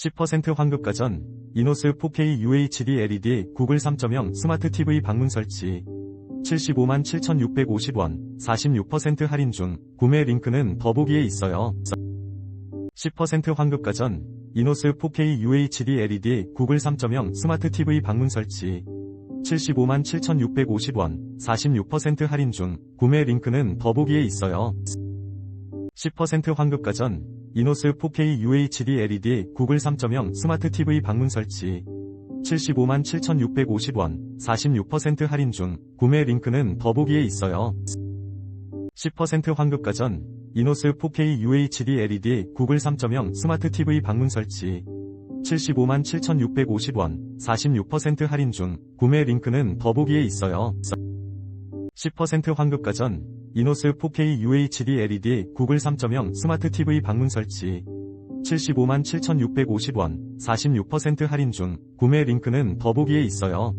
10% 환급 가 전, 이노스 4K UHD LED 구글 3.0 스마트 TV 방문 설치. 75만 7,650원, 46% 할인 중, 구매 링크는 더보기에 있어요. 10% 환급 가 전, 이노스 4K UHD LED 구글 3.0 스마트 TV 방문 설치. 75만 7,650원, 46% 할인 중, 구매 링크는 더보기에 있어요. 10% 환급 가 전, 이노스 4K UHD LED 구글 3.0 스마트 TV 방문 설치. 75만 7,650원, 46% 할인 중, 구매 링크는 더보기에 있어요. 10% 환급 가 전, 이노스 4K UHD LED 구글 3.0 스마트 TV 방문 설치. 75만 7,650원, 46% 할인 중, 구매 링크는 더보기에 있어요. 10% 환급 가 전, 이노스 4K UHD LED 구글 3.0 스마트 TV 방문 설치. 75만 7,650원, 46% 할인 중, 구매 링크는 더보기에 있어요.